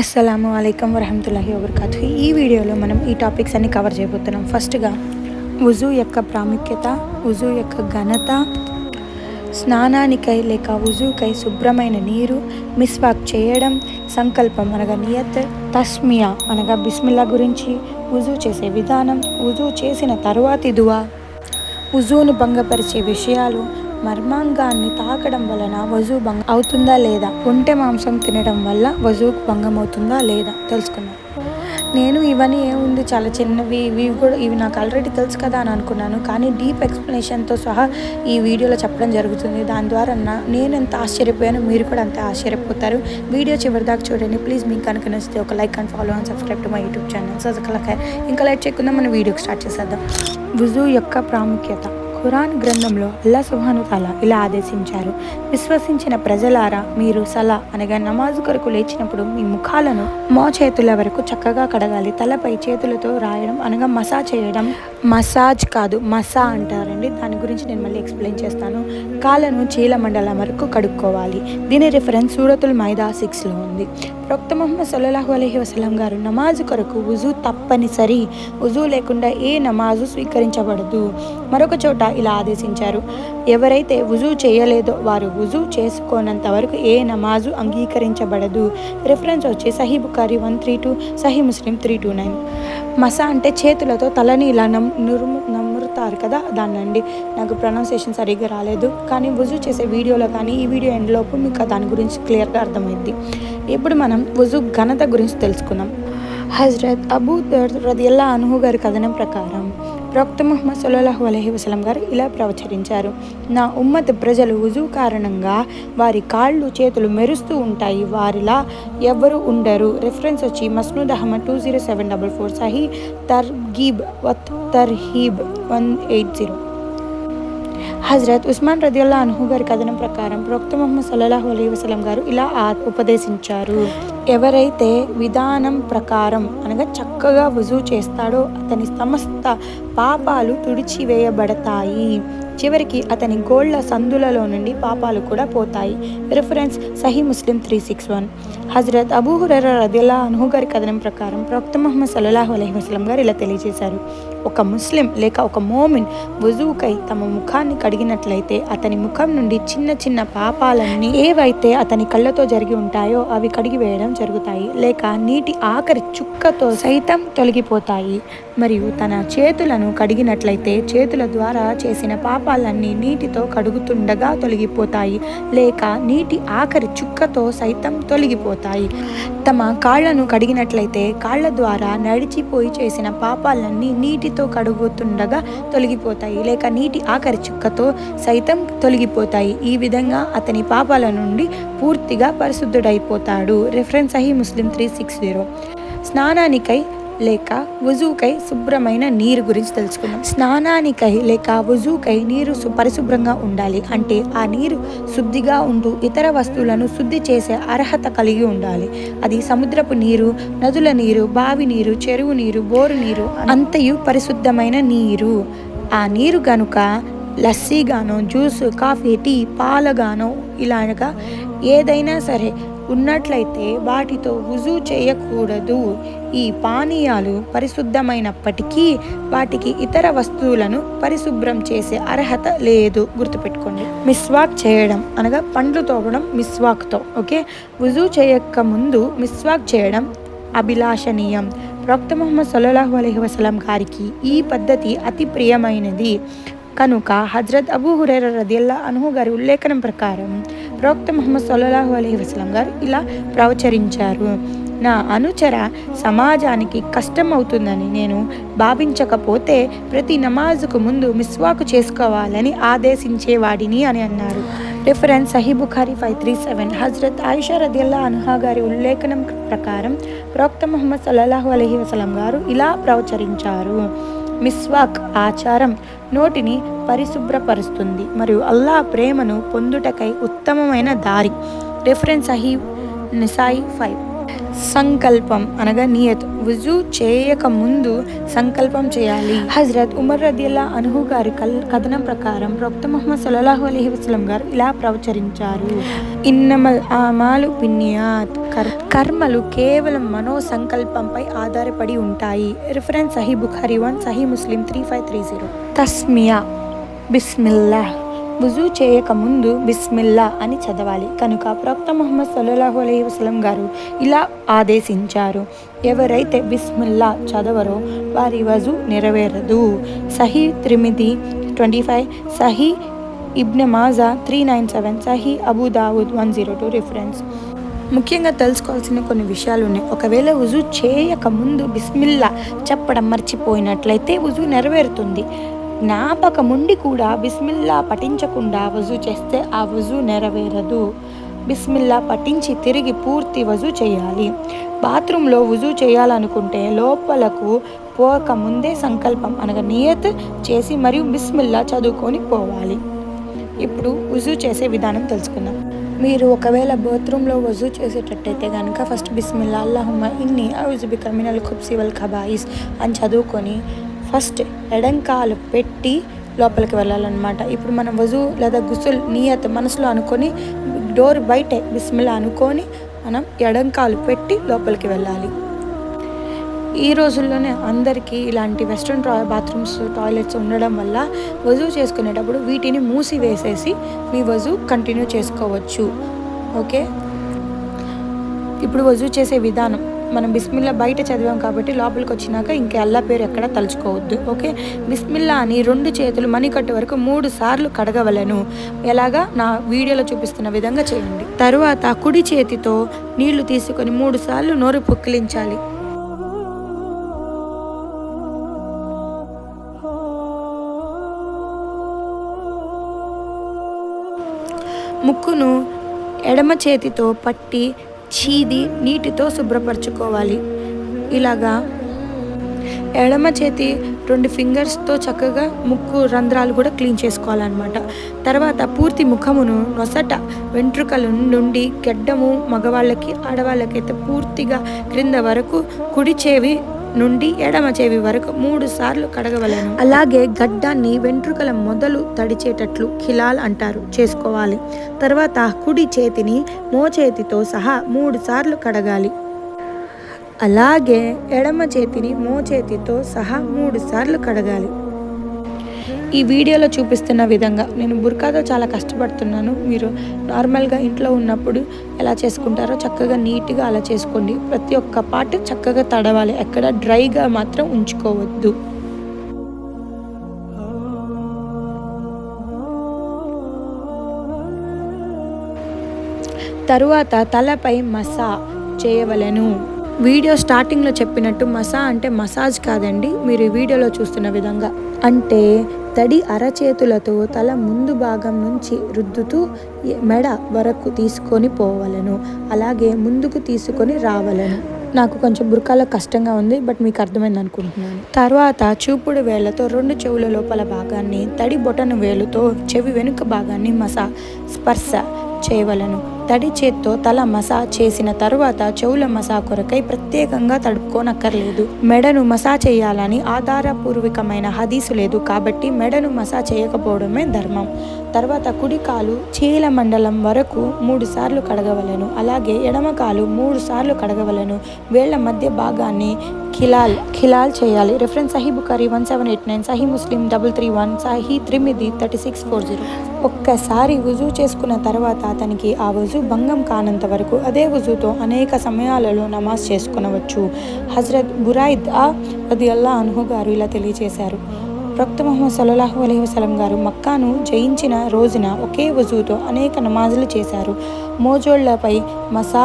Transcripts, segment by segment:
అస్సలాము అలైకం వరహమతుల్లాహి వబర్కాతు ఈ వీడియోలో మనం ఈ టాపిక్స్ అన్ని కవర్ చేయబోతున్నాం. ఫస్ట్గా ఉజు యొక్క ప్రాముఖ్యత ఉజు యొక్క ఘనత స్నానానికై లేక ఉజుకై శుభ్రమైన నీరు మిస్వాక్ చేయడం సంకల్పం అనగా నియత్ తస్మియా అనగా బిస్మిల్లా గురించి ఉజు చేసే విధానం ఉజు చేసిన తరువాతి దువా ఉజును భంగపరిచే విషయాలు మర్మాంగాన్ని తాకడం వలన వజూ భంగం అవుతుందా లేదా? ఒంటె మాంసం తినడం వల్ల వజూ భంగం అవుతుందా లేదా? తెలుసుకుందాం. నేను ఇవన్నీ ఏముంది? చాలా చిన్నవి ఇవి కూడా ఇవి నాకు ఆల్రెడీ తెలుసు కదా అని అనుకున్నాను. కానీ డీప్ ఎక్స్ప్లెనేషన్తో సహా ఈ వీడియోలో చెప్పడం జరుగుతుంది. దాని ద్వారా నా నేను ఎంత ఆశ్చర్యపోయాను మీరు కూడా అంతే ఆశ్చర్యపోతారు. వీడియో చివరిదాకా చూడండి. ప్లీజ్ మీకు కనుక నచ్చితే ఒక like and follow and subscribe to my YouTube channel so ఇంకా లైక్ చేయకుండా మనం వీడియోకి స్టార్ట్ చేసేద్దాం. వుజు యొక్క ప్రాముఖ్యత. ఖురాన్ గ్రంథంలో అల్లా సుహాను తాలా ఇలా ఆదేశించారు. విశ్వసించిన ప్రజలారా మీరు సలా అనగా నమాజు కొరకు లేచినప్పుడు మీ ముఖాలను మో చేతుల వరకు చక్కగా కడగాలి. తలపై చేతులతో రాయడం అనగా మసాజ్ చేయడం. మసాజ్ కాదు మసా అంటారండి. దాని గురించి నేను మళ్ళీ ఎక్స్ప్లెయిన్ చేస్తాను. కాళ్ళను చీల మండలం వరకు కడుక్కోవాలి. దీని రిఫరెన్స్ సూరతుల్ మైదా సిక్స్లో ఉంది. ప్రొక్త మొహమ్మద్ సల్లాహు అలహి వసలం గారు నమాజు కొరకు ఉజు తప్పనిసరి ఉజు లేకుండా ఏ నమాజు స్వీకరించబడదు. మరొక చోట ఇలా ఆదేశించారు. ఎవరైతే వుజు చేయలేదో వారు వుజు చేసుకోనంత వరకు ఏ నమాజు అంగీకరించబడదు. రిఫరెన్స్ వచ్చి Sahih Bukhari one three two Sahih Muslim three two nine. మసా అంటే చేతులతో తలని ఇలా నమ్ నురుము నమ్ముతారు కదా దాన్నండి. నాకు ప్రొనౌన్సియేషన్ సరిగ్గా రాలేదు. కానీ వుజు చేసే వీడియోలో కానీ ఈ వీడియో ఎండ్లోపు మీకు దాని గురించి క్లియర్గా అర్థమైంది ఇప్పుడు మనం వుజు ఘనత గురించి తెలుసుకుందాం. హజరత్ అబూ దర్ రదియల్లా అనుహు గారి కథనం ప్రకారం ప్రవక్త ముహమ్మద్ సల్లాహు అలహి వసలం గారు ఇలా ప్రవచరించారు నా ఉమ్మత్ ప్రజలు వుజు కారణంగా వారి కాళ్ళు చేతులు మెరుస్తూ ఉంటాయి. వారిలా ఎవరు ఉండరు. రెఫరెన్స్ వచ్చి Musnad Ahmad two zero seven double four Sahih Targheeb వత్తు Tarheeb one eight zero. Hazrat Usman రదియుల్లా అనుహు గారి కథనం ప్రకారం ప్రొక్త మొహమ్మద్ సల్లాహు అలీ వసలం గారు ఇలా ఉపదేశించారు. ఎవరైతే విధానం ప్రకారం అనగా చక్కగా వుజు చేస్తాడో అతని సమస్త పాపాలు తుడిచివేయబడతాయి. చివరికి అతని గోళ్ళ సందులలో నుండి పాపాలు కూడా పోతాయి. Reference Sahih Muslim three six one. Hazrat Abu Huraira రదిల్లా అనుహు గారి కథనం ప్రకారం ప్రొక్త మొహమ్మద్ సల్లాహు అలహి వసలం గారు ఇలా తెలియజేశారు. ఒక ముస్లిం లేక ఒక మోమిన్ వజువుకై తమ ముఖాన్ని కడిగినట్లయితే అతని ముఖం నుండి చిన్న చిన్న పాపాలన్నీ ఏవైతే అతని కళ్ళతో జరిగి ఉంటాయో అవి కడిగి వేయడం జరుగుతాయి. లేక నీటి ఆఖరి చుక్కతో సైతం తొలగిపోతాయి. మరియు తన చేతులను కడిగినట్లయితే చేతుల ద్వారా చేసిన పాపాలన్నీ నీటితో కడుగుతుండగా తొలగిపోతాయి. లేక నీటి ఆఖరి చుక్కతో సైతం తొలగిపోతాయి. తమ కాళ్ళను కడిగినట్లయితే కాళ్ళ ద్వారా నడిచిపోయి చేసిన పాపాలన్నీ నీటి నీటితో కడుగుతుండగా తొలగిపోతాయి లేక నీటి ఆఖరి చుక్కతో సైతం తొలగిపోతాయి. ఈ విధంగా అతని పాపాల నుండి పూర్తిగా పరిశుద్ధుడైపోతాడు. Reference Sahih Muslim three six zero. స్నానానికై లేక వుజుకై శుభ్రమైన నీరు గురించి తెలుసుకుందాం. స్నానానికై లేక వుజుకై నీరు పరిశుభ్రంగా ఉండాలి. అంటే ఆ నీరు శుద్ధిగా ఉంటూ ఇతర వస్తువులను శుద్ధి చేసే అర్హత కలిగి ఉండాలి. అది సముద్రపు నీరు నదుల నీరు బావి నీరు చెరువు నీరు బోరు నీరు అంతయు పరిశుద్ధమైన నీరు. ఆ నీరు గనుక లస్సీగానో జ్యూస్ కాఫీ టీ పాలగానో ఇలాగా ఏదైనా సరే ఉన్నట్లయితే వాటితో వుజు చేయకూడదు. ఈ పానీయాలు పరిశుద్ధమైనప్పటికీ వాటికి ఇతర వస్తువులను పరిశుభ్రం చేసే అర్హత లేదు. గుర్తుపెట్టుకోండి. మిస్వాక్ చేయడం అనగా పండ్లు తోవడం మిస్వాక్తో ఓకే? వుజు చేయక ముందు మిస్వాక్ చేయడం అభిలాషణీయం. ప్రవక్త ముహమ్మద్ సల్లాహు అలహి వసలం గారికి ఈ పద్ధతి అతి ప్రియమైనది. కనుక హజరత్ అబూ హురేర రదిల్లా అనుహు గారి ఉల్లేఖనం ప్రకారం ప్రవక్త మహమ్మద్ సల్లాహు అలీ వసలం గారు ఇలా ప్రవచరించారు. నా అనుచర సమాజానికి కష్టం అవుతుందని నేను భావించకపోతే ప్రతి నమాజుకు ముందు మిస్వాకు చేసుకోవాలని ఆదేశించేవాడిని అని అన్నారు. Reference Sahih Bukhari five three seven. Hazrat Ayesha రదియల్లా అనుహా గారి ఉల్లేఖనం ప్రకారం ప్రవక్త ముహమ్మద్ సల్లాహు అలహీ వసలం గారు ఇలా ప్రవచరించారు. మిస్వాక్ ఆచారం నోటిని పరిశుభ్రపరుస్తుంది మరియు అల్లా ప్రేమను పొందుటకై ఉత్తమమైన దారి. Reference Sahih Nasai five. సంకల్పం అనగా నియత్. వుజు చేయక ముందు సంకల్పం చేయాలి. హజరత్ ఉమర్ రదిల్లా అనుహు గారి కల్ కథనం ప్రకారం ప్రొక్త ముహమ్మద్ సల్లాహు అలైహి వసలం గారు ఇలా ప్రవచరించారు. ఇన్నమల్ ఆమాలు బిన్యాత్ కర్ కర్మలు కేవలం మనో సంకల్పంపై ఆధారపడి ఉంటాయి. Reference Sahih Bukhari one Sahih Muslim three five three zero. తస్మియా. బిస్మిల్లా వుజు చేయకముందు బిస్మిల్లా అని చదవాలి. కనుక ప్రవక్త ముహమ్మద్ సల్లాహు అలైహి వసలం గారు ఇలా ఆదేశించారు. ఎవరైతే బిస్మిల్లా చదవరో వారి వజు నెరవేరదు. Sahih Tirmidhi twenty five Sahih Ibn Majah three nine seven Sahih Abu Dawud one zero two reference. ముఖ్యంగా తెలుసుకోవాల్సిన కొన్ని విషయాలు ఉన్నాయి. ఒకవేళ వుజు చేయక ముందు బిస్మిల్లా చెప్పడం మర్చిపోయినట్లయితే వుజు నెరవేరుతుంది. జ్ఞాపకముండి కూడా బిస్మిల్లా పఠించకుండా వజు చేస్తే ఆ వజు నెరవేరదు. బిస్మిల్లా పఠించి తిరిగి పూర్తి వజు చేయాలి. బాత్రూంలో వుజు చేయాలనుకుంటే లోపలకు పోక ముందే సంకల్పం అనగా నియత్ చేసి మరియు బిస్మిల్లా చదువుకొని పోవాలి. ఇప్పుడు వుజు చేసే విధానం తెలుసుకుందాం. మీరు ఒకవేళ బాత్రూంలో వజూ చేసేటట్టయితే కనుక ఫస్ట్ బిస్మిల్లా అల్లాహుమ్మ ఇన్ని ఔజుబిక మినల్ ఖుబ్సి వల్ ఖబాయిస్ అని చదువుకొని ఫస్ట్ ఎడంకాలు పెట్టి లోపలికి వెళ్ళాలన్నమాట. ఇప్పుడు మనం వజు లేదా గుసుల్ నియత్ మనసులో అనుకొని డోర్ బయటే బిస్మిలా అనుకొని మనం ఎడంకాలు పెట్టి లోపలికి వెళ్ళాలి. ఈ రోజుల్లోనే అందరికీ ఇలాంటి వెస్ట్రన్ టా బాత్రూమ్స్ టాయిలెట్స్ ఉండడం వల్ల వజూ చేసుకునేటప్పుడు వీటిని మూసి వేసేసి మీ వజూ కంటిన్యూ చేసుకోవచ్చు. ఓకే? ఇప్పుడు వజూ చేసే విధానం. మనం బిస్మిల్లా బయట చదివాం కాబట్టి లోపలికి వచ్చినాక ఇంకా అల్లా పేరు ఎక్కడ తలుచుకోవద్దు ఓకే? బిస్మిల్లా అని రెండు చేతులు మణికట్టు వరకు మూడు సార్లు కడగవలను. ఎలాగా? నా వీడియోలో చూపిస్తున్న విధంగా చేయండి. తరువాత కుడి చేతితో నీళ్ళు తీసుకొని మూడు సార్లు నోరు పుక్కిలించాలి. ముక్కును ఎడమ చేతితో పట్టి చీది నీటితో శుభ్రపరచుకోవాలి. ఇలాగా ఎడమ చేతి రెండు ఫింగర్స్తో చక్కగా ముక్కు రంధ్రాలు కూడా క్లీన్ చేసుకోవాలన్నమాట. తర్వాత పూర్తి ముఖమును నొసట వెంట్రుకల నుండి గెడ్డము మగవాళ్ళకి ఆడవాళ్ళకైతే పూర్తిగా క్రింద వరకు కుడి చెవి నుండి ఎడమ చెవి వరకు మూడు సార్లు కడగవలను. అలాగే గడ్డాన్ని వెంట్రుకల మొదలు తడిచేటట్లు ఖిలాల్ అంటారు. చేసుకోవాలి. తర్వాత కుడి చేతిని మోచేతితో సహా మూడు సార్లు కడగాలి. అలాగే ఎడమ చేతిని మోచేతితో సహా మూడు సార్లు కడగాలి. ఈ వీడియోలో చూపిస్తున్న విధంగా నేను బుర్కాతో చాలా కష్టపడుతున్నాను. మీరు నార్మల్గా ఇంట్లో ఉన్నప్పుడు ఎలా చేసుకుంటారో చక్కగా నీట్గా అలా చేసుకోండి. ప్రతి ఒక్క పార్ట్ చక్కగా తడవాలి. ఎక్కడ డ్రైగా మాత్రం ఉంచుకోవద్దు. తరువాత తలపై మసా చేయవలెను. వీడియో స్టార్టింగ్లో చెప్పినట్టు మసా అంటే మసాజ్ కాదండి మీరు ఈ వీడియోలో చూస్తున్న విధంగా. అంటే తడి అరచేతులతో తల ముందు భాగం నుంచి రుద్దుతూ మెడ వరకు తీసుకొని పోవలను అలాగే ముందుకు తీసుకొని రావలను. నాకు కొంచెం బురకాలో కష్టంగా ఉంది బట్ మీకు అర్థమైంది అనుకుంటున్నాను. తర్వాత చూపుడు వేళ్ళతో రెండు చెవుల లోపల భాగాన్ని తడి బొటను వేలుతో చెవి వెనుక భాగాన్ని మసా స్పర్శ చేయవలను. తడి చేత్తో తల మసా చేసిన తరువాత చెవుల మసా కొరకై ప్రత్యేకంగా తడుపుకోనక్కర్లేదు. మెడను మసా చేయాలని ఆధారపూర్వకమైన హదీసు లేదు కాబట్టి మెడను మసా చేయకపోవడమే ధర్మం. తర్వాత కుడి కాలు చీల మండలం వరకు మూడు సార్లు కడగవలను. అలాగే ఎడమ కాలు మూడు సార్లు కడగవలను. వేళ్ళ మధ్య భాగాన్ని ఖిలాల్ ఖిలాల్ చేయాలి. Reference Sahih Bukhari one seven eight nine Sahih Muslim double three one Sahih Tirmidhi thirty six four zero. ఒక్కసారి వుజు చేసుకున్న తర్వాత అతనికి ఆ వుజు భంగం కానంత వరకు అదే వుజుతో అనేక సమయాలలో నమాజ్ చేసుకునవచ్చు. హజరత్ బురాయిద్ ఆ అది అల్లా అనుహు గారు ఇలా తెలియజేశారు. ప్రక్త మొహమ్మద్ సల్లాహు అలహి వసలం గారు మక్కాను జయించిన రోజున ఒకే వజూతో అనేక నమాజులు చేశారు. మోజోళ్ళపై మసా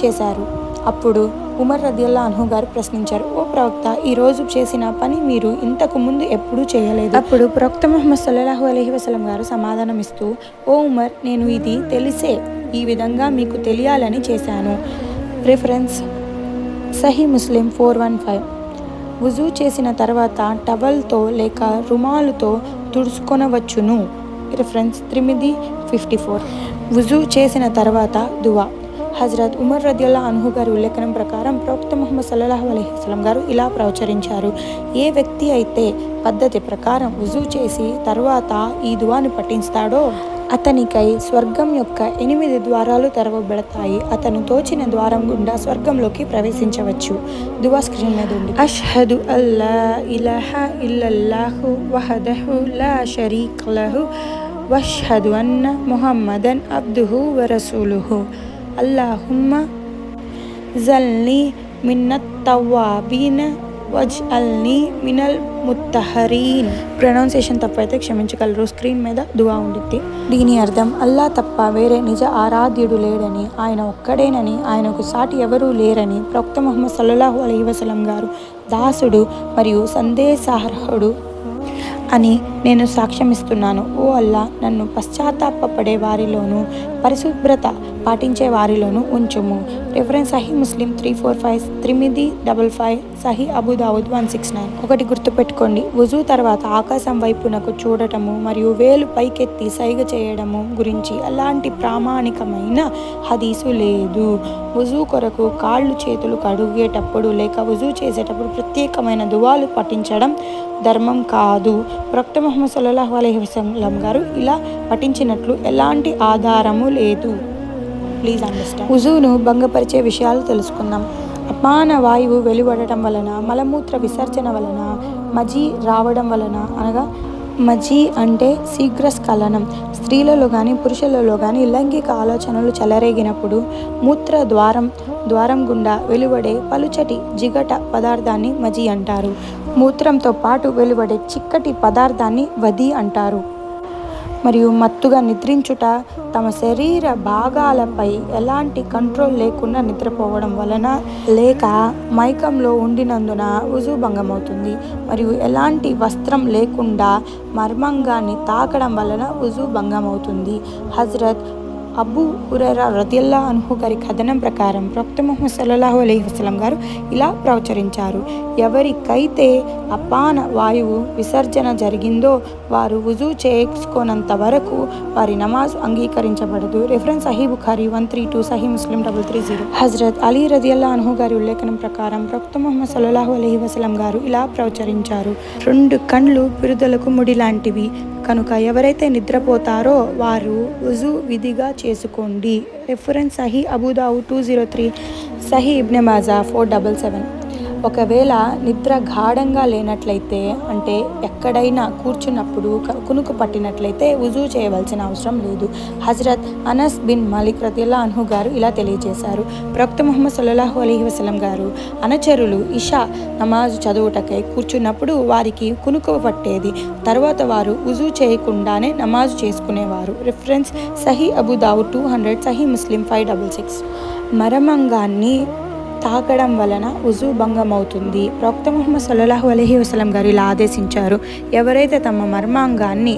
చేశారు. అప్పుడు ఉమర్ రదియల్లా అన్హు గారు ప్రశ్నించారు ఓ ప్రవక్త ఈ రోజు చేసిన పని మీరు ఇంతకు ముందు ఎప్పుడూ చేయలేదు. అప్పుడు ప్రవక్త మొహమ్మద్ సల్లాహు అలహి వసలం గారు సమాధానం ఇస్తూ ఓ ఉమర్ నేను ఇది తెలిసే ఈ విధంగా మీకు తెలియాలని చేశాను. Reference Sahih Muslim four one five. వుజూ చేసిన తర్వాత టవల్తో లేక రుమాలుతో తుడుచుకొనవచ్చును. రిఫరెన్స్ త్రిమిది ఫిఫ్టీ ఫోర్ వుజూ చేసిన తర్వాత దువా. హజరత్ ఉమర్ రదియల్లా అన్హు గారి ఉల్లేఖనం ప్రకారం ప్రవక్త ముహమ్మద్ సల్లాహు అలైహి వసల్లం గారు ఇలా ప్రవచరించారు. ఏ వ్యక్తి అయితే పద్ధతి ప్రకారం వుజూ చేసి తర్వాత ఈ దువాని పఠిస్తాడో అతనికై స్వర్గం యొక్క ఎనిమిది ద్వారాలు తెరవబడతాయి. అతను తోచిన ద్వారం గుండా స్వర్గంలోకి ప్రవేశించవచ్చు. దువా స్క్రీన్ మీద ఉంది. అష్హదు అల్లా ఇలహ ఇల్లల్లాహు వహదహు లా షరీక్ లహు. వష్హదు అన్న ముహమ్మదన్ అబ్దుహు వరసూలుహు. అల్లాహుమ్మ జల్ని మిన్నత్ తవ్వాబీన వజ్ అల్ని మినల్ ముత్తహరీన్ ప్రొనౌన్సియేషన్ తప్పైతే క్షమించగలరు. స్క్రీన్ మీద దువా ఉండిద్ది. దీని అర్థం అల్లా తప్ప వేరే నిజ ఆరాధ్యుడు లేడని ఆయన ఒక్కడేనని ఆయనకు సాటి ఎవరూ లేరని ప్రొక్త ముహమ్మద్ సల్లాహు అలీ వసలం గారు దాసుడు మరియు సందేశార్హుడు. అని నేను సాక్ష్యమిస్తున్నాను. ఓ అల్లా నన్ను పశ్చాత్తాపడే వారిలోనూ పరిశుభ్రత పాటించే వారిలోనూ ఉంచుము. Reference Sahih Muslim three four five Tirmidhi double five Sahih Abu Dawud one six nine ఒకటి గుర్తుపెట్టుకోండి. వుజూ తర్వాత ఆకాశం వైపునకు చూడటము మరియు వేలు పైకెత్తి సైగ చేయడము గురించి అలాంటి ప్రామాణికమైన హదీసు లేదు. వుజూ కొరకు కాళ్ళు చేతులు కడుగేటప్పుడు లేక వుజూ చేసేటప్పుడు ప్రత్యేకమైన దువాలు పఠించడం ధర్మం కాదు. ప్రొక్త మొహమ్మద్ సల్లాహు అలహి వసలం గారు ఇలా పఠించినట్లు ఎలాంటి ఆధారము లేదు. ప్లీజ్ అండర్స్టాండ్ ఉజును భంగపరిచే విషయాలు తెలుసుకుందాం. అపాన వాయువు వెలువడటం వలన మలమూత్ర విసర్జన వలన మజీ రావడం వలన అనగా మజీ అంటే శీఘ్రస్ఖలనం. స్త్రీలలో కానీ పురుషులలో కానీ లైంగిక ఆలోచనలు చెలరేగినప్పుడు మూత్ర ద్వారం ద్వారం గుండా వెలువడే పలుచటి జిగట పదార్థాన్ని మజీ అంటారు. మూత్రంతో పాటు వెలువడే చిక్కటి పదార్థాన్ని వది అంటారు. మరియు మత్తుగా నిద్రించుట తమ శరీర భాగాలపై ఎలాంటి కంట్రోల్ లేకుండా నిద్రపోవడం వలన లేక మైకంలో ఉండినందున ఉజుభంగం అవుతుంది మరియు ఎలాంటి వస్త్రం లేకుండా మర్మంగాన్ని తాకడం వలన ఉజుభంగం అవుతుంది హజరత్ అబూ ఉరరా రదియల్లా అనుహు గారి కథనం ప్రకారం ప్రొక్త ముహమ్మద్ సల్లాహు అలైహి వసలం గారు ఇలా ప్రవచరించారు. ఎవరికైతే అపాన వాయువు విసర్జన జరిగిందో వారు వుజూ చేసుకోనంత వరకు వారి నమాజ్ అంగీకరించబడదు. Reference Sahih Bukhari one three two Sahih Muslim double three zero. Hazrat Ali రజియల్లా అనుహు గారి ఉల్లేఖనం ప్రకారం ప్రొక్త మొహమ్మద్ సల్లాహు అలైహి వసలం గారు ఇలా ప్రవచరించారు. రెండు కండ్లు పిరుదలకు ముడి లాంటివి కనుక ఎవరైతే నిద్రపోతారో వారు వుజు విధిగా చేసుకోండి. Reference Sahih Abu Dawud two zero three Sahih Ibn Majah four double seven ఒకవేళ నిద్ర గాఢంగా లేనట్లయితే అంటే ఎక్కడైనా కూర్చున్నప్పుడు కునుకు పట్టినట్లయితే వుజూ చేయవలసిన అవసరం లేదు. హజరత్ అనస్ బిన్ మాలిక్ రతిల్లా అన్హు గారు ఇలా తెలియజేశారు. ప్రవక్త ముహమ్మద్ సల్లాహు అలీ వసలం గారు అనచరులు ఇషా నమాజు చదువుటకై కూర్చున్నప్పుడు వారికి కునుకు పట్టేది. తర్వాత వారు వుజూ చేయకుండానే నమాజు చేసుకునేవారు. Reference Sahih Abu Dawud two hundred Sahih Muslim five double six. మరమంగాన్ని తాకడం వలన ఉజు భంగం అవుతుంది ప్రవక్త ముహమ్మద్ సల్లాహు అలహి వసలం గారు ఇలా ఆదేశించారు. ఎవరైతే తమ మర్మాంగాన్ని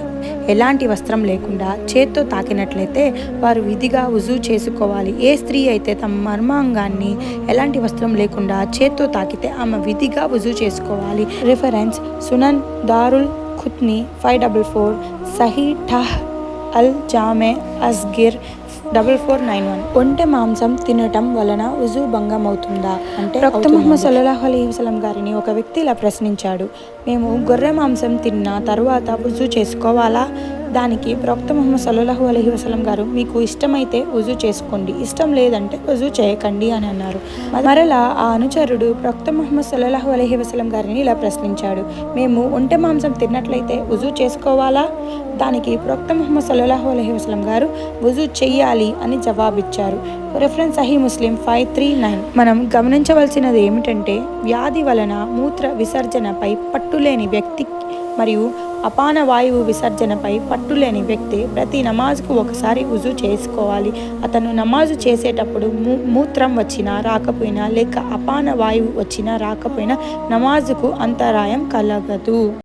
ఎలాంటి వస్త్రం లేకుండా చేత్తో తాకినట్లయితే వారు విధిగా ఉజు చేసుకోవాలి. ఏ స్త్రీ అయితే తమ మర్మాంగాన్ని ఎలాంటి వస్త్రం లేకుండా చేత్తో తాకితే ఆమె విధిగా ఉజు చేసుకోవాలి. రిఫరెన్స్ సునన్ దారుల్ ఖుత్ని ఫైవ్ డబల్ ఫోర్ సహీ ఠహ్ అల్ జామే అస్గిర్ డబల్ ఫోర్ నైన్ వన్. ఒంటె మాంసం తినటం వలన ఉజు భంగం అవుతుందా అంటే ప్రవక్త ముహమ్మద్ సల్లాహు అలీ వసలం గారిని ఒక వ్యక్తి ఇలా ప్రశ్నించాడు. మేము గొర్రె మాంసం తిన్న తర్వాత ఉజు చేసుకోవాలా? దానికి ప్రవక్త ముహమ్మద్ సల్లాహు అలహి వసలం గారు మీకు ఇష్టమైతే ఉజు చేసుకోండి. ఇష్టం లేదంటే ఉజు చేయకండి అని అన్నారు. మరలా ఆ అనుచరుడు ప్రవక్త ముహమ్మద్ సల్లాహు అలహి వసలం గారిని ఇలా ప్రశ్నించాడు. మేము ఒంటె మాంసం తిన్నట్లయితే ఉజు చేసుకోవాలా? దానికి ప్రవక్త ముహమ్మద్ సల్లాహు అలహి వసలం గారు వుజు చెయ్యాలి అని జవాబిచ్చారు. రెఫరెన్స్ సహీ ముస్లిం ఫైవ్ త్రీ నైన్ మనం గమనించవలసినది ఏమిటంటే వ్యాధి వలన మూత్ర విసర్జనపై పట్టులేని వ్యక్తి మరియు అపాన వాయువు విసర్జనపై పట్టులేని వ్యక్తి ప్రతి నమాజుకు ఒకసారి ఉజు చేసుకోవాలి. అతను నమాజు చేసేటప్పుడు మూ మూత్రం వచ్చినా రాకపోయినా లేక అపాన వాయువు వచ్చినా రాకపోయినా నమాజుకు అంతరాయం కలగదు.